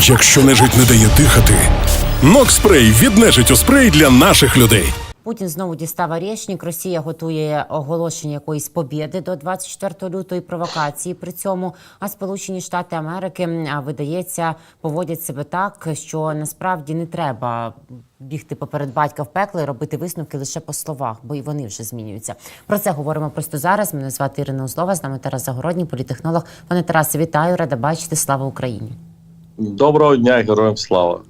Якщо нежить не дає дихати, Нокспрей від нежиттю спрей для наших людей. Путін знову дістав Орешник. Росія готує оголошення якоїсь побєди до 24 лютого і провокації. При цьому а Сполучені Штати Америки видається поводять себе так, що насправді не треба бігти поперед батька в пекло і робити висновки лише по словах, бо і вони вже змінюються. Про це говоримо просто зараз. Мене звати Ірина Узлова. З нами Тарас Загородній, політехнолог. Пане Тарасе, вітаю, рада бачити. Слава Україні. Доброго дня, героям слава.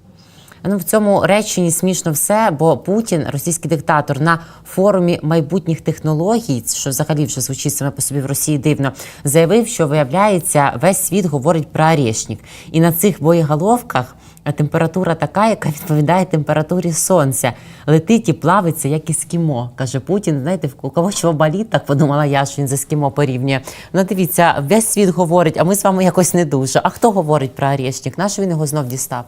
Ну в цьому реченні смішно все, бо Путін, російський диктатор, на форумі майбутніх технологій, що взагалі вже звучить саме по собі в Росії дивно, заявив, що виявляється, весь світ говорить про Орешник. І на цих боєголовках температура така, яка відповідає температурі сонця. Летить і плавиться, як ескімо, каже Путін. Знаєте, у кого чого болить, так подумала я, що він з ескімо порівнює. Ну дивіться, весь світ говорить, а ми з вами якось не дуже. А хто говорить про Орешник? Нащо він його знов дістав?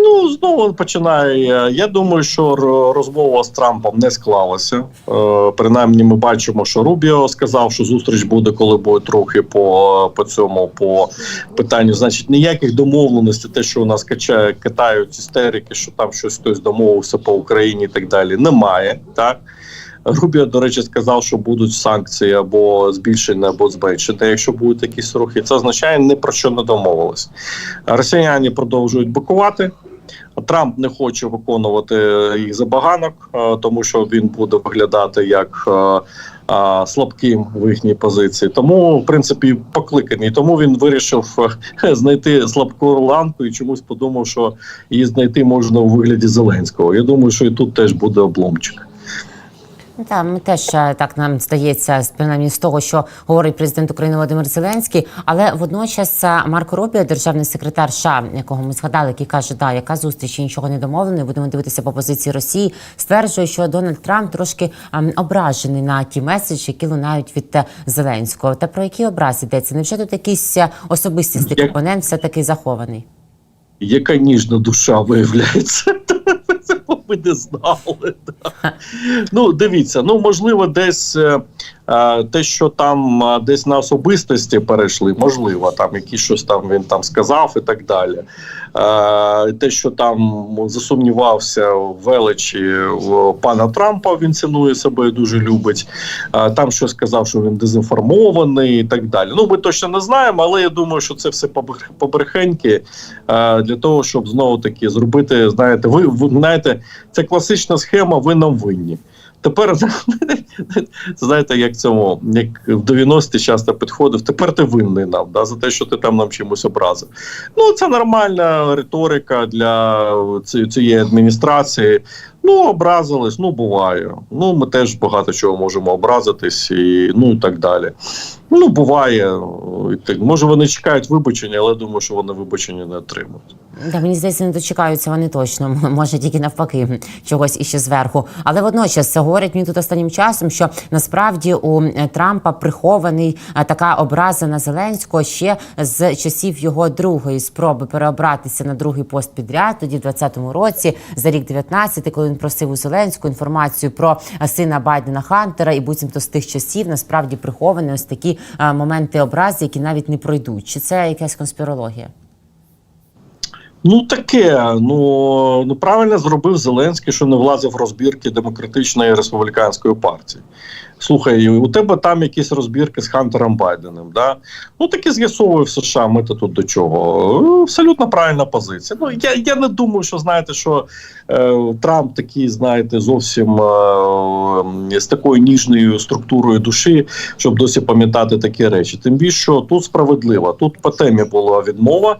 Ну знову починає. Я думаю, що розмова з Трампом не склалася. Е, принаймні, ми бачимо, що Рубіо сказав, що зустріч буде, коли будуть рухи по, по цьому по питанню. Значить, ніяких домовленостей, те, що у нас качає, катають істерики, що там щось хтось домовився по Україні і так далі. Немає так. Рубіо, до речі, сказав, що будуть санкції або збільшені, або зменшені, якщо будуть якісь рухи. Це означає ні про що не домовились. Росіяни продовжують бикувати. Трамп не хоче виконувати їх забаганок, е, тому що він буде виглядати як е, е, слабким в їхній позиції. Тому, в принципі, покликаний. Тому він вирішив е, знайти слабку ланку і чомусь подумав, що її знайти можна у вигляді Зеленського. Я думаю, що і тут теж буде обломчик. Ну, Та ми теж е, так нам здається, принаймні з того, що говорить президент України Володимир Зеленський. Але водночас е, Марко Рубіо, державний секретар США, якого ми згадали, який каже, да, яка зустріч нічого не домовлено. Будемо дивитися по позиції Росії. Стверджує, що Дональд Трамп трошки ем, ображений на ті меседжі, які лунають від е, Зеленського. Та про які образи йдеться? Невже тут якийсь особистісний компонент все таки захований? Яка ніжна душа виявляється. Ви не знали. да. Ну, дивіться, ну можливо, десь е, те, що там е, десь на особистості перейшли, можливо, там якісь щось там він там сказав і так далі. Е, те, що там засумнівався в величі пана Трампа, він цінує себе і дуже любить. Е, там щось сказав, що він дезінформований і так далі. Ну, ми точно не знаємо, але я думаю, що це все побрех- побрехеньки е, для того, щоб знову таки зробити. Знаєте, ви знаєте, це класична схема. Ви нам винні. Тепер знаєте, як цьому, як в 90-ті часто підходив. Тепер ти винний нам да, за те, що ти там нам чимось образив. Ну це нормальна риторика для цієї адміністрації. Ну, образились, ну буває. Ну, ми теж багато чого можемо образитись, і ну і так далі. Ну, буває. Може, вони чекають вибачення, але думаю, що вони вибачення не отримають. Да, мені здається, не дочекаються вони точно. Може тільки навпаки чогось іще зверху. Але водночас говорять мені тут останнім часом, що насправді у е, Трампа прихований е, така образа на Зеленського ще з часів його другої спроби переобратися на другий пост підряд, тоді в 20-му році, за рік 19, коли він просив у Зеленську інформацію про е, сина Байдена Хантера, і буцімто з тих часів насправді приховані ось такі моменти образи, які навіть не пройдуть. Чи це якась конспірологія? Ну таке. Ну, ну правильно зробив Зеленський, що не влазив в розбірки демократичної республіканської партії. Слухай, у тебе там якісь розбірки з Хантером Байденом. Да? Ну таки з'ясовує в США. Ми то тут до чого. Абсолютно правильна позиція. Ну я, я не думаю, що знаєте, що е, Трамп такий, знаєте, зовсім е, з такою ніжною структурою душі, щоб досі пам'ятати такі речі. Тим більше, тут справедливо. Тут по темі була відмова.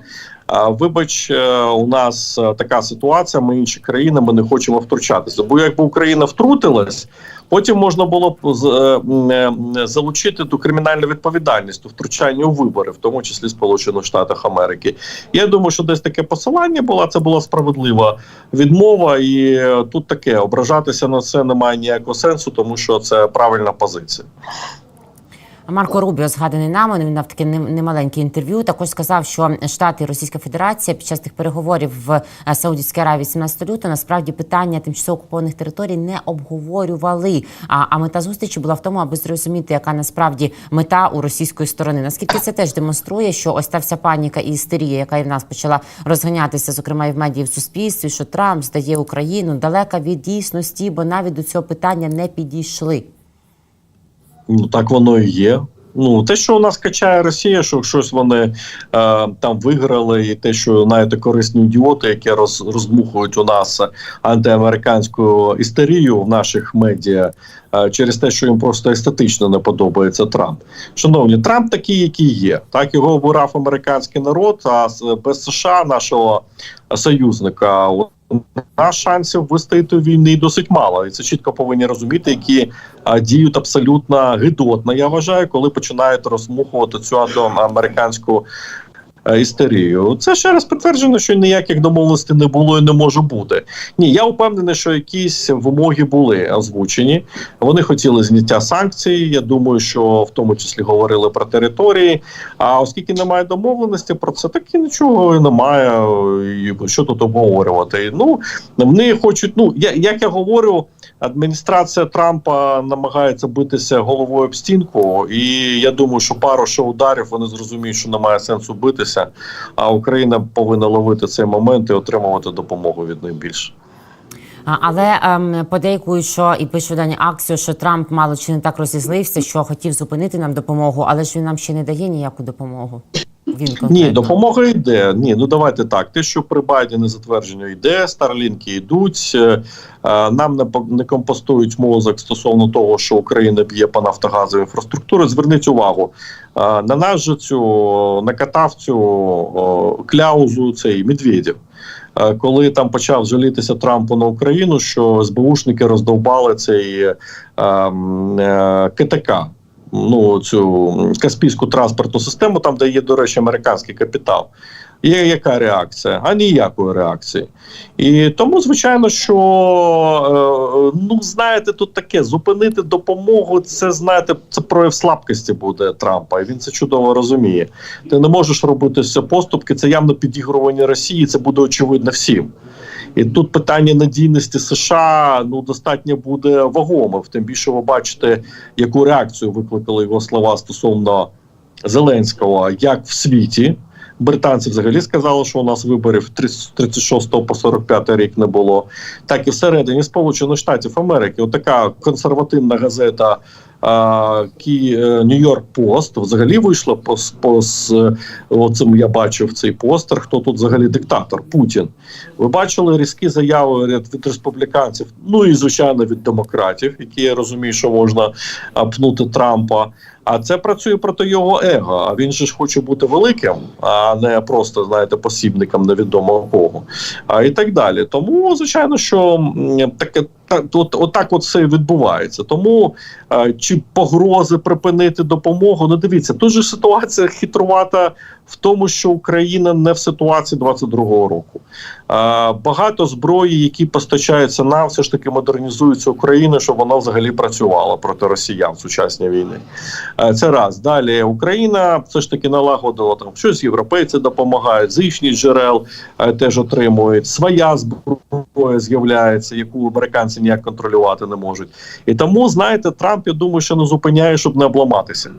Вибач, е, у нас е, така ситуація. Ми інші країни, ми не хочемо втручатися. Бо якби Україна втрутилась, потім можна було б е, залучити до кримінальної відповідальності у втручанні у вибори, в тому числі Сполучених Штатах Америки. Я думаю, що десь таке посилання була. Це була справедлива відмова, і тут таке ображатися на це немає ніякого сенсу, тому що це правильна позиція. Марко Рубіо, згаданий нами, він дав таке немаленьке інтерв'ю. Також сказав, що Штати і Російська Федерація під час тих переговорів в е, Саудівській Аравії 17 лютого насправді питання тимчасово окупованих територій не обговорювали. А, а мета зустрічі була в тому, аби зрозуміти, яка насправді мета у російської сторони. Наскільки це теж демонструє, що ось та вся паніка і істерія, яка і в нас почала розганятися, зокрема і в медії в суспільстві, що Трамп здає Україну далека від дійсності, бо навіть до цього питання не підійшли. Ну так воно і є. Ну, те, що у нас качає Росія, що щось вони е, там виграли, і те, що знаєте, корисні ідіоти, які роз, розмухують у нас антиамериканську істерію в наших медіа через те, що їм просто естетично не подобається Трамп. Шановні, Трамп такий, який є. Так його обирав американський народ. А без США, нашого союзника, у нас шансів вистояти в війни досить мало, і це чітко повинні розуміти, які діють абсолютно гидотно. Я вважаю, коли починають розмухувати цю американську істерію. Це ще раз підтверджено, що ніяких домовленостей не було і не може бути. Ні, я впевнений, що якісь вимоги були озвучені. Вони хотіли зняття санкцій. Я думаю, що в тому числі говорили про території. А оскільки немає домовленості про це, так і нічого немає. І що тут обговорювати? Ну вони хочуть. Ну я як я говорю, адміністрація Трампа намагається битися головою об стінку, і я думаю, що пару ще ударів вони зрозуміють, що немає сенсу битися. А Україна повинна ловити цей момент і отримувати допомогу від них більше. Але ем, подейкують, що і пише дані акцію, що Трамп мало чи не так розізлився, що хотів зупинити нам допомогу, але ж він нам ще не дає ніяку допомогу. Він конкретно. Ні, допомога йде. Ні, ну давайте так. Те, що при Байдені затвердження йде, старлінки йдуть. е, е, Нам не не компостують мозок стосовно того, що Україна б'є по нафтогазовій інфраструктурі. Зверніть увагу е, на нас же цю накатав цю кляузу цей Медведєв. Коли там почав жалітися Трампу на Україну, що СБУшники роздовбали цей е, е, КТК, ну цю Каспійську транспортну систему, там де є, до речі, американський капітал. Є яка реакція? А ніякої реакції. І тому, звичайно, що е, ну знаєте, тут таке зупинити допомогу. Це знаєте, це прояв слабкості буде Трампа, і він це чудово розуміє. Ти не можеш робити все поступки. Це явно підігрування Росії. Це буде очевидно всім. І тут питання надійності США ну достатньо буде вагомим. Тим більше ви бачите, яку реакцію викликали його слова стосовно Зеленського, як в світі. Британці взагалі сказали, що у нас виборів 30 36 по 45 рік не було. Так і всередині Сполучених Штатів Америки. Отака консервативна газета Нью-Йорк Пост взагалі вийшла по, по с- оцим. Я бачив цей постер. Хто тут взагалі диктатор? Путін. Ви бачили різкі заяви від, республіканців, ну і звичайно від демократів, які я розумію, що можна пнути Трампа. А це працює проти його его. А він же ж хоче бути великим, а не просто знаєте посібником невідомо кого. А і так далі. Тому звичайно, що таке та от, отак от все відбувається. Тому е, чи погрози припинити допомогу? Ну дивіться, тут же ситуація хитрувата в тому, що Україна не в ситуації 22-го року. Е, багато зброї, які постачаються нам, все ж таки модернізується Україна, щоб вона взагалі працювала проти росіян в сучасній війни. Е, Це раз. Далі Україна все ж таки налагодила там щось європейці допомагають, з їхніх джерел е, теж отримують. Своя зброя з'являється, яку американці ніяк контролювати не можуть. І тому, знаєте, Трамп, я думаю, що не зупиняє, щоб не обламатися.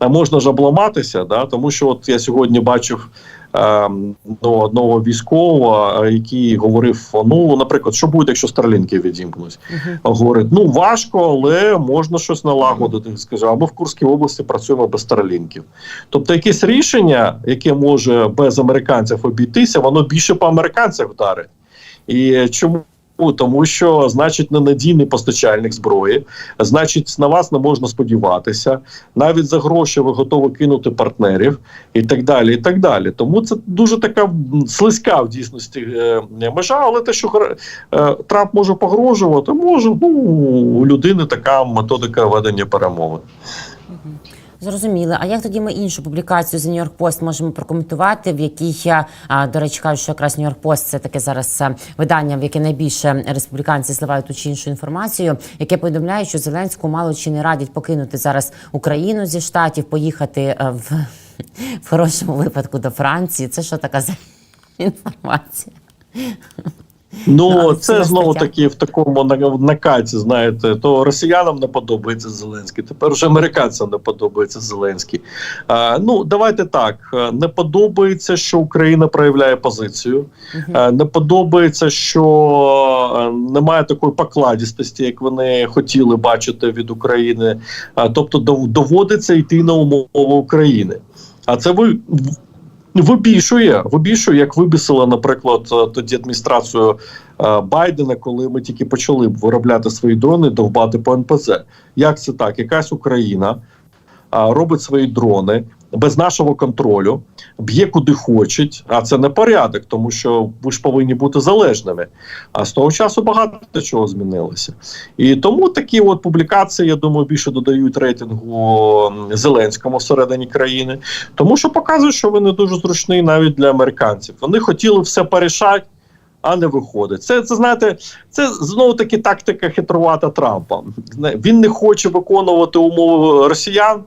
А можна ж обламатися, да? тому що от я сьогодні бачив ем, ну, одного військового, е, який говорив: ну, наприклад, що буде, якщо старлінки відімкнуть? Говорить, ну важко, але можна щось налагодити. Скажу, а ми в Курській області працюємо без старлінків. Тобто, якесь рішення, яке може без американців обійтися, воно більше по американцях вдарить. І чому? Тому що значить ненадійний постачальник зброї, значить, на вас не можна сподіватися. Навіть за гроші ви готові кинути партнерів і так далі. І так далі. Тому це дуже така слизька в дійсності е, межа, але те, що е, Трамп може погрожувати, може. Ну у людини така методика ведення перемовин. Зрозуміли. А як тоді ми іншу публікацію з York Post можемо прокоментувати, в якій а, до речі кажуть, що якраз York Post – це таке зараз видання, в яке найбільше республіканці зливають ту чи іншу інформацію, яке повідомляє, що Зеленському мало чи не радять покинути зараз Україну зі штатів, поїхати в, в хорошому випадку до Франції. Це що така за інформація? Ну, це знову таки в такому на- накаті, знаєте, то росіянам не подобається Зеленський, тепер вже американцям не подобається Зеленський. А, ну, давайте так. е, Не подобається, що Україна проявляє позицію. Е, Не подобається, що е, немає такої покладістості, як вони хотіли бачити від України. А, тобто доводиться йти на умови України. А це ви. Вибільшує, вибільшує, як вибісила, наприклад, е, тоді адміністрацію е, Байдена, коли ми тільки почали виробляти свої дрони, довбати по НПЗ. Як це так? Якась Україна робить свої дрони без нашого контролю, б'є куди хочуть, а це не порядок, тому що ви ж повинні бути залежними. А з того часу багато чого змінилося. І тому такі от публікації, я думаю, більше додають рейтингу Зеленському всередині країни, тому що показують, що не дуже зручний навіть для американців. Вони хотіли все порішати. А не виходить. Це, це знаєте, це знову таки тактика хитрувата Трампа. Він не хоче виконувати умови росіян,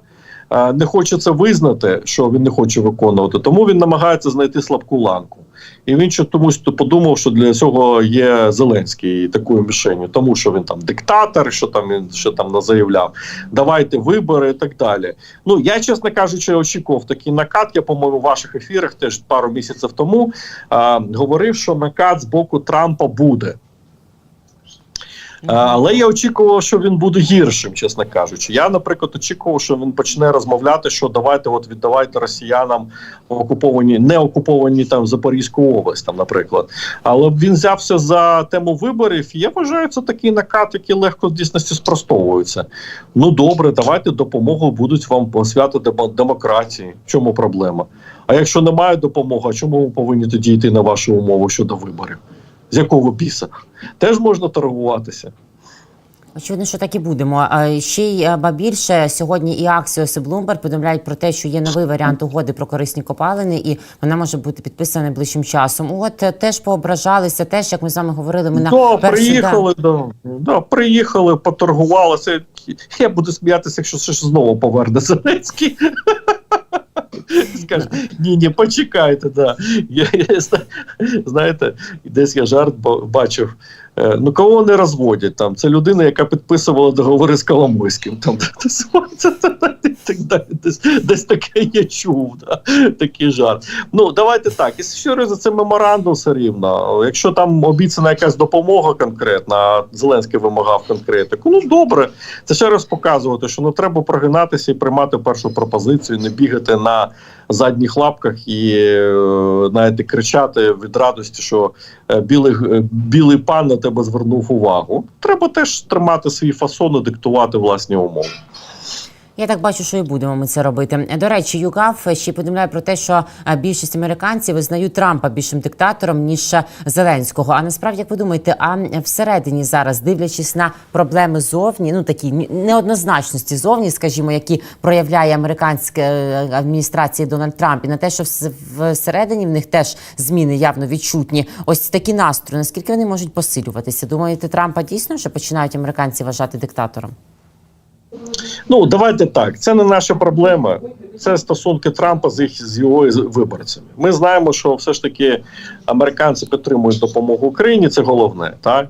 не хоче це визнати, що він не хоче виконувати. Тому він намагається знайти слабку ланку. І він ще тому подумав, що для цього є Зеленський такою мішенью, тому що він там диктатор, що там він що там заявляв. Давайте вибори і так далі. Ну я чесно кажучи, очікував такий накат. Я по-моєму в ваших ефірах теж пару місяців тому а, говорив, що накат з боку Трампа буде. А, Але я очікував, що він буде гіршим, чесно кажучи. Я, наприклад, очікував, що він почне розмовляти, що давайте, от віддавайте росіянам окуповані, не окуповані там Запорізьку область, там, наприклад. Але він взявся за тему виборів. І я вважаю, це такий накат, який легко в дійсності спростовується. Ну добре, давайте допомогу будуть вам свято демо- демократії. В чому проблема? А якщо немає допомоги, чому ви повинні тоді йти на вашу умову щодо виборів? З якого біса? Теж можна торгуватися. Очевидно, що так і будемо. Ще й ба більше сьогодні і Axios, і Bloomberg повідомляють про те, що є новий варіант угоди про корисні копалини, і вона може бути підписана найближчим часом. От е, теж поображалися, теж як ми з вами говорили. Ми на Да, перший приїхали, да, да, приїхали, поторгувалися. Я буду сміятися, якщо ж знову поверне Зеленський. Скаже, ні, ні, почекайте, да. Я, я, знаєте, десь я жарт ба- бачив. Е, Ну, кого вони розводять там? Це людина, яка підписувала договори з Коломойським. Там, так далі. Десь, таке я чув, да, такий жарт. Ну, давайте так. І що за це меморандум все рівно. Якщо там обіцяна якась допомога конкретна, а Зеленський вимагав конкретику, ну добре. Це ще раз показувати, що не треба прогинатися і приймати першу пропозицію, не бігати на задніх лапках і навіть знаєте, кричати від радості, що е, білий, е, білий пан на тебе звернув увагу. Треба теж тримати свій фасон і диктувати власні умови. Я так бачу, що і будемо ми це робити. До речі, ЮГАФ ще повідомляє про те, що більшість американців визнають Трампа більшим диктатором ніж Зеленського. А насправді, як ви думаєте, а всередині зараз, дивлячись на проблеми зовні, ну такі неоднозначності зовні, скажімо, які проявляє американська е, адміністрація Дональд Трамп, і на те, що вс- всередині в них теж зміни явно відчутні. Ось такі настрої. Наскільки вони можуть посилюватися? Думаєте, Трампа дійсно вже починають американці вважати диктатором? Ну давайте так. Це не наша проблема. Це стосунки Трампа з їх з його виборцями. Ми знаємо, що все ж таки американці підтримують допомогу Україні. Це головне, так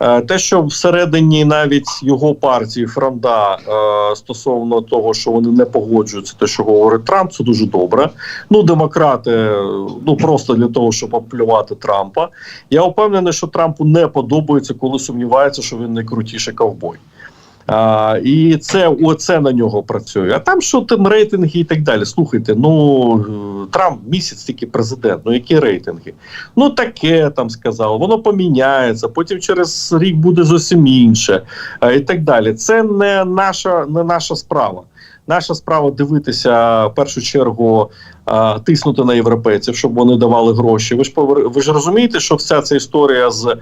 Е, те, що всередині навіть його партії Фронда е, стосовно того, що вони не погоджуються, те, що говорить Трамп, це дуже добре. Ну, демократи, ну просто для того, щоб оплювати Трампа. Я впевнений, що Трампу не подобається, коли сумнівається, що він найкрутіший ковбой. А, і це оце на нього працює. А там що там рейтинги і так далі. Слухайте, ну Трамп місяць тільки президент. Ну які рейтинги? Ну таке там сказав, воно поміняється. Потім через рік буде зовсім інше, а, і так далі. Це не наша, не наша справа. Наша справа дивитися в першу чергу, тиснути на європейців, щоб вони давали гроші. Ви ж ви ж розумієте, що вся ця історія з,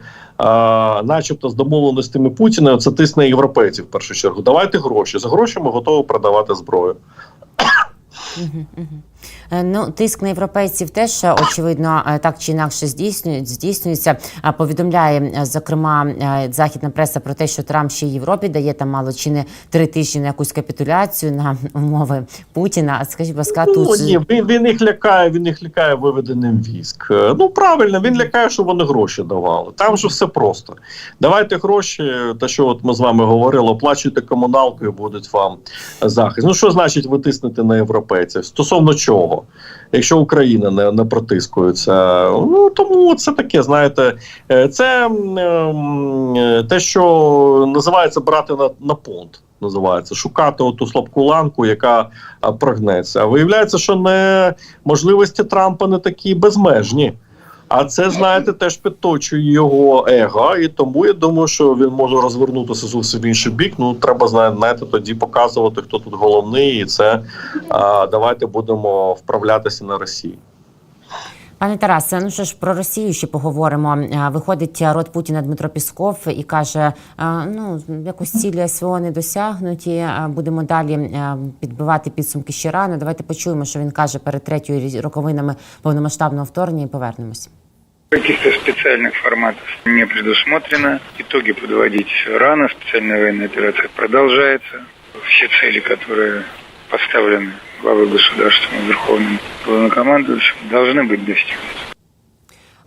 начебто, з домовленостями Путіна, це тисне європейців в першу чергу. Давайте гроші. За гроші ми готові продавати зброю. Е, Ну, тиск на європейців теж е, очевидно е, так чи інакше здійснює, здійснюється. Повідомляє зокрема західна преса про те, що Трамп ще Європі дає там мало чи не три тижні на якусь капітуляцію на умови Путіна. А скажіть, будь ласка, Ну, тут ні, він, він їх лякає, він їх лякає виведеним військ. Ну правильно, він лякає, що вони гроші давали. Там же все просто. Давайте гроші, те, що от ми з вами говорили, оплачуйте комуналку і будуть вам захист. Ну що значить витиснути на європейців? Стосовно чого? Якщо Україна не, не протискується, ну тому це таке, знаєте, е, це ем, те, що називається брати на, на понт. Називається шукати оту слабку ланку, яка прогнеться. А виявляється, що не можливості Трампа не такі безмежні. А це, знаєте, теж підточує його его, і тому я думаю, що він може розвернутися зовсім в інший бік. Ну треба знає- знаєте, тоді показувати, хто тут головний, і це а, давайте будемо вправлятися на Росії. Пане Тарасе, ну що ж про Росію ще поговоримо. Виходить рот Путіна Дмитро Пісков і каже: ну якось цілі СВО не досягнуті. Будемо далі підбивати підсумки ще рано. Давайте почуємо, що він каже перед третьою роковинами повномасштабного вторгнення і повернемось. Каких-то специальных форматов не предусмотрено. Итоги подводить рано. Специальная военная операция продолжается. Все цели, которые поставлены главой государства верховным главнокомандующим, должны быть достигнуты.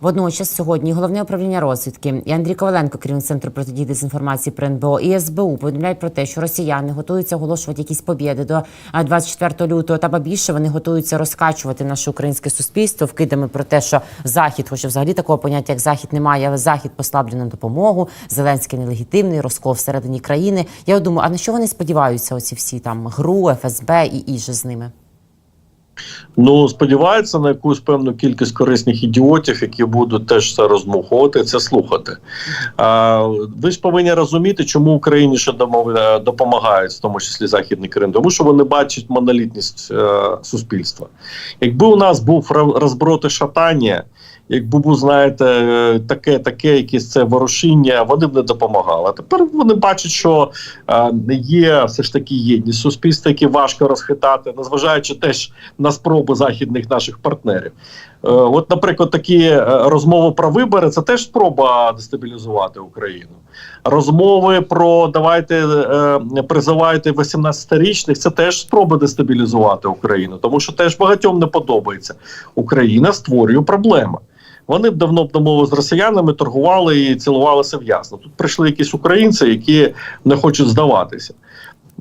Водночас сьогодні головне управління розвідки і Андрій Коваленко, керівник центру протидії дезінформації при НБО і СБУ повідомляють про те, що росіяни готуються оголошувати якісь побєди до а, 24 лютого. Та ба більше вони готуються розкачувати наше українське суспільство вкидами про те, що захід, хоча взагалі такого поняття як захід немає, але захід послаблює на допомогу. Зеленський нелегітимний, розкол всередині країни. Я думаю, а на що вони сподіваються? Оці всі там ГРУ, ФСБ і іже з ними. Ну сподіваються на якусь певну кількість корисних ідіотів, які будуть теж це розмухувати, це слухати. А, ви ж повинні розуміти, чому Україні ще домов- допомагають, в тому числі Західний Крим, тому що вони бачать монолітність е, суспільства. Якби у нас був розброти шатання. Якби був, знаєте, таке, таке, якесь це ворушіння, вони б не допомагали. Тепер вони бачать, що е, є все ж таки єдність суспільства, які важко розхитати, незважаючи теж на спроби західних наших партнерів. Е, от, наприклад, такі е, розмови про вибори це теж спроба дестабілізувати Україну. Розмови про давайте призивайте 18-річних, це теж спроба дестабілізувати Україну, тому що теж багатьом не подобається. Україна створює проблеми. Вони б давно б домовилися з росіянами, торгували і цілувалися в ясно. Тут прийшли якісь українці, які не хочуть здаватися.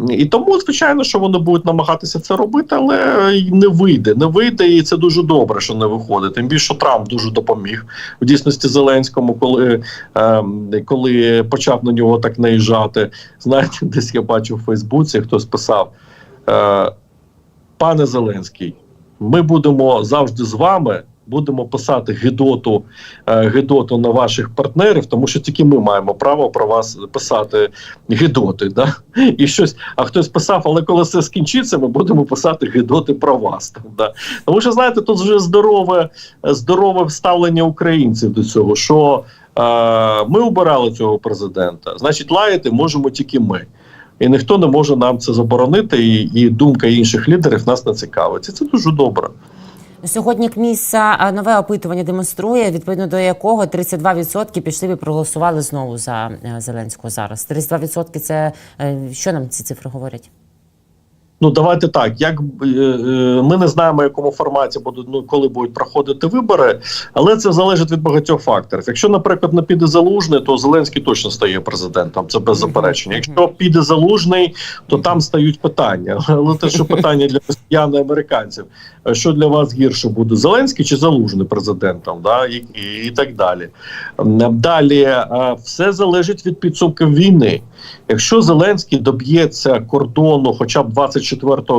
І тому, звичайно, що вони будуть намагатися це робити, але не вийде. Не вийде, і це дуже добре, що не виходить. Тим більше Трамп дуже допоміг в дійсності Зеленському, коли, ем, коли почав на нього так наїжджати. Знаєте, десь я бачив у Фейсбуці, хтось писав: е, пане Зеленський, ми будемо завжди з вами. Будемо писати гидоту, е, гидоту на ваших партнерів, тому що тільки ми маємо право про вас писати гидоти. Да? І щось, а хтось писав, але коли все скінчиться, ми будемо писати гидоти про вас. Да? Тому що знаєте, тут вже здорове, здорове ставлення українців до цього, що е, ми обирали цього президента, значить, лаяти можемо тільки ми. І ніхто не може нам це заборонити, і, і думка інших лідерів нас не цікавить. І це дуже добре. Сьогодні КМІСа а, нове опитування демонструє, відповідно до якого 32% пішли і проголосували знову за е, Зеленського зараз. 32% – це е, що нам ці цифри говорять? Ну давайте так. Як е, е, ми не знаємо, в якому форматі будуть ну коли будуть проходити вибори, але це залежить від багатьох факторів. Якщо, наприклад, не піде залужний, то Зеленський точно стає президентом. Це без заперечення. Якщо піде залужний, то там стають питання. Але те, що питання для росіян і американців, е, що для вас гірше буде Зеленський чи залужний президентом, да і, і, і так далі. Далі все залежить від підсумків війни. Якщо Зеленський доб'ється кордону, хоча б 24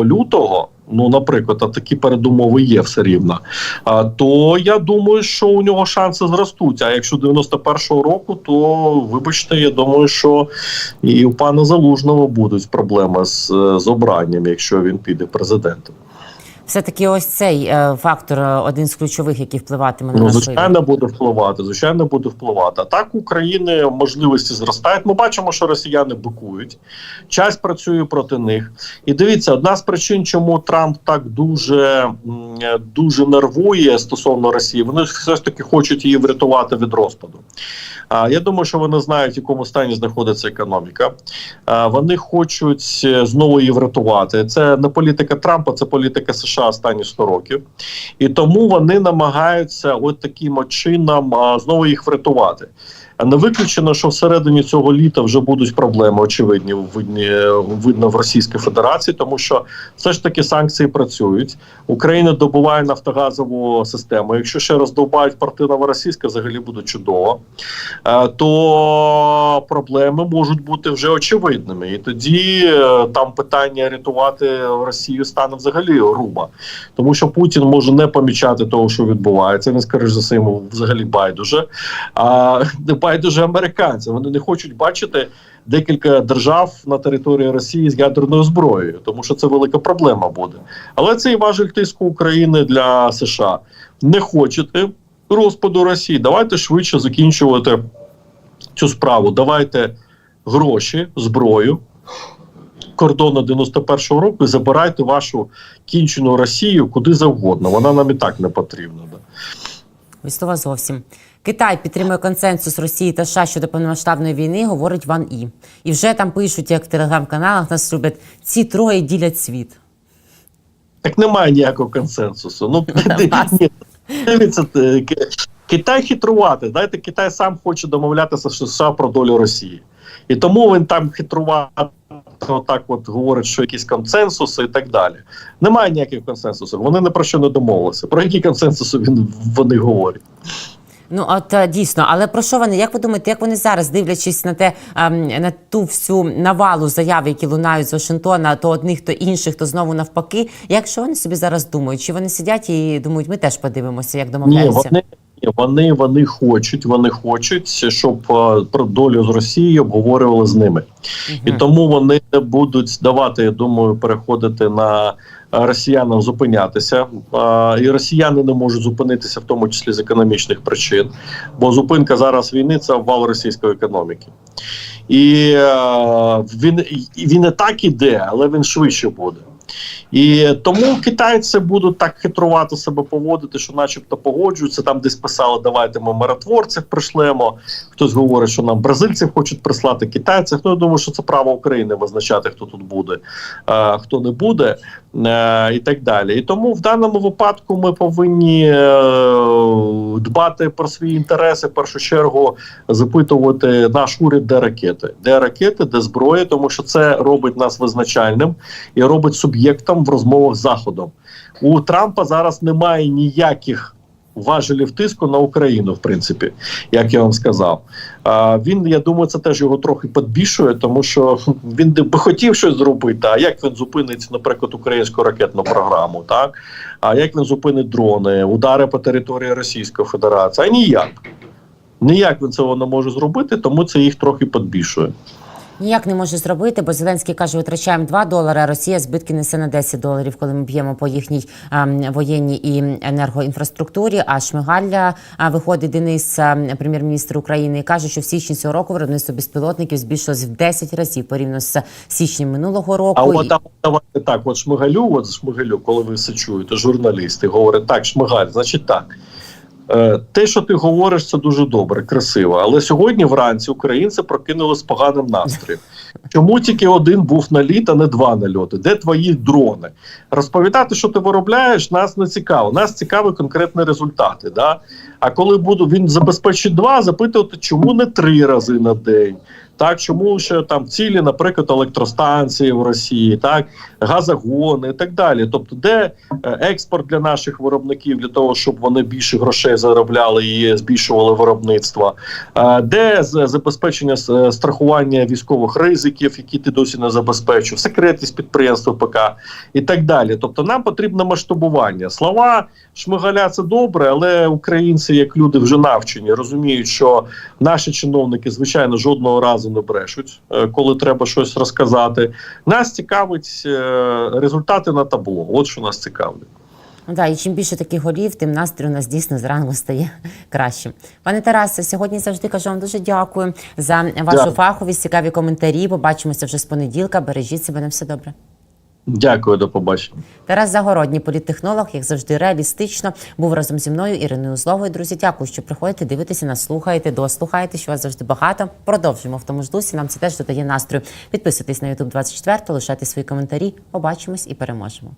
лютого, ну наприклад, а такі передумови є все рівно, а, то я думаю, що у нього шанси зростуть. А якщо 91-го року, то вибачте, я думаю, що і у пана Залужного будуть проблеми з, з обранням, якщо він піде президентом. Все таки ось цей е, фактор е, один з ключових, який впливатиме на Ну, звичайно, буде впливати. Звичайно, буде впливати. А так України можливості зростають. Ми бачимо, що росіяни бикують. Часть працює проти них. І дивіться, одна з причин, чому Трамп так дуже, е, дуже нервує стосовно Росії, вони все ж таки хочуть її врятувати від розпаду. А я думаю, що вони знають, в якому стані знаходиться економіка. А, вони хочуть знову її врятувати. Це не політика Трампа, це політика США останні 100 років. І тому вони намагаються от таким чином знову їх врятувати. Не виключено, що всередині цього літа вже будуть проблеми, очевидні видні, видно в Російській Федерації, тому що все ж таки санкції працюють. Україна добуває нафтогазову систему. Якщо ще раз довбають порти Новоросійська, взагалі буде чудово. Е, то проблеми можуть бути вже очевидними. І тоді е, там питання рятувати Росію стане взагалі грубо. Тому що Путін може не помічати того, що відбувається. Він скоріш за все йому взагалі байдуже. Байдуже американцям. Вони не хочуть бачити декілька держав на території Росії з ядерною зброєю, тому що це велика проблема буде. Але це і важель тиску України для США. Не хочете розпаду Росії. Давайте швидше закінчувати цю справу. Давайте гроші, зброю. Кордону 91-го року і забирайте вашу кінчену Росію куди завгодно. Вона нам і так не потрібна. Від слова зовсім. Китай підтримує консенсус Росії та США щодо повномасштабної війни, говорить Ван І. І вже там пишуть, як в телеграм-каналах нас люблять, ці троє ділять світ. Так немає ніякого консенсусу. Ну дивіться, е, Китай хитрувати. Знаєте, Китай сам хоче домовлятися з США про долю Росії. І тому він там хитрувати, отак от говорить, що якісь консенсуси і так далі. Немає ніяких консенсусів. Вони ні про що не домовилися. Про які консенсуси він, вони говорять? Ну от дійсно, але про що вони? Як ви думаєте, як вони зараз, дивлячись на те ем, на ту всю навалу заяв, які лунають з Вашингтона, то одних, то інших, то знову навпаки. Як що вони собі зараз думають? Чи вони сидять і думають, ми теж подивимося, як домовляються? ні, вони, вони хочуть, вони хочуть, щоб е, про долю з Росією обговорювали з ними. І тому вони не будуть давати, я думаю, переходити на е, росіянам зупинятися. А, І росіяни не можуть зупинитися, в тому числі з економічних причин. Бо зупинка зараз війни це обвал російської економіки. І е, він, він і так іде, але він швидше буде. І тому китайці будуть так хитрувати себе поводити, що, начебто, погоджуються. Там десь писали, давайте ми миротворців пришлемо. Хтось говорить, що нам бразильців хочуть прислати китайців. Ну я думаю, що це право України визначати, хто тут буде, а хто не буде, е, і так далі. І тому в даному випадку ми повинні е, дбати про свої інтереси. В першу чергу запитувати наш уряд, де ракети, де ракети, де зброя, тому що це робить нас визначальним і робить суб'єктом в розмовах з заходом. У Трампа зараз немає ніяких. Важелів тиску на Україну, в принципі, як я вам сказав. А він, я думаю, це теж його трохи підбільшує, тому що він би хотів щось зробити. А як він зупинить, наприклад, українську ракетну програму, так? А як він зупинить дрони, удари по території Російської Федерації? А ніяк. Ніяк він цього не може зробити, тому це їх трохи підбільшує. Ніяк не може зробити, бо Зеленський каже, витрачаємо 2 долари, а Росія збитки несе на 10 доларів, коли ми б'ємо по їхній ем, воєнній і енергоінфраструктурі. А Шмигалля а, виходить Денис, ем, прем'єр-міністр України, і каже, що в січні цього року виробництво безпілотників збільшилось в 10 разів порівняно з січнем минулого року. А І- от давайте так, от Шмигалю, от Шмигалю, коли ви все чуєте, журналісти говорять, так, Шмигаль, значить так. Е, Те, що ти говориш, це дуже добре, красиво. Але сьогодні вранці українці прокинули з поганим настроєм. Чому тільки один був наліт, а не два нальоти? Де твої дрони? Розповідати, що ти виробляєш, нас не цікаво. Нас цікаві конкретні результати. Да? А коли буду він забезпечить два, запитувати, чому не три рази на день? Так, чому ще там цілі, наприклад, електростанції в Росії, так газогони і так далі. Тобто, де е, експорт для наших виробників для того, щоб вони більше грошей заробляли і збільшували виробництво, Е, де забезпечення страхування військових ризиків, які ти досі не забезпечив, секретність підприємства ПК і так далі. Тобто, нам потрібно масштабування. Слова Шмигаля це добре, але українці, як люди вже навчені, розуміють, що наші чиновники, звичайно, жодного разу не брешуть, е, коли треба щось розказати. Нас цікавить е, результати на табло. От що нас цікавить. Да, і чим більше таких голів, тим настрій у нас дійсно зранку стає кращим. Пане Тарасе, сьогодні завжди кажу вам дуже дякую за вашу Дякую. фаховість, цікаві коментарі. Побачимося вже з понеділка. Бережіть себе на все добре. Дякую, до побачення. Тарас Загородній, політтехнолог, як завжди, реалістично був разом зі мною Іриною Зловою. Друзі, дякую, що приходите, дивитеся, нас слухаєте, дослухаєте, що вас завжди багато. Продовжуємо в тому ж дусі. Нам це теж додає настрою. Підписуйтесь на YouTube 24, лишайте свої коментарі. Побачимось і переможемо.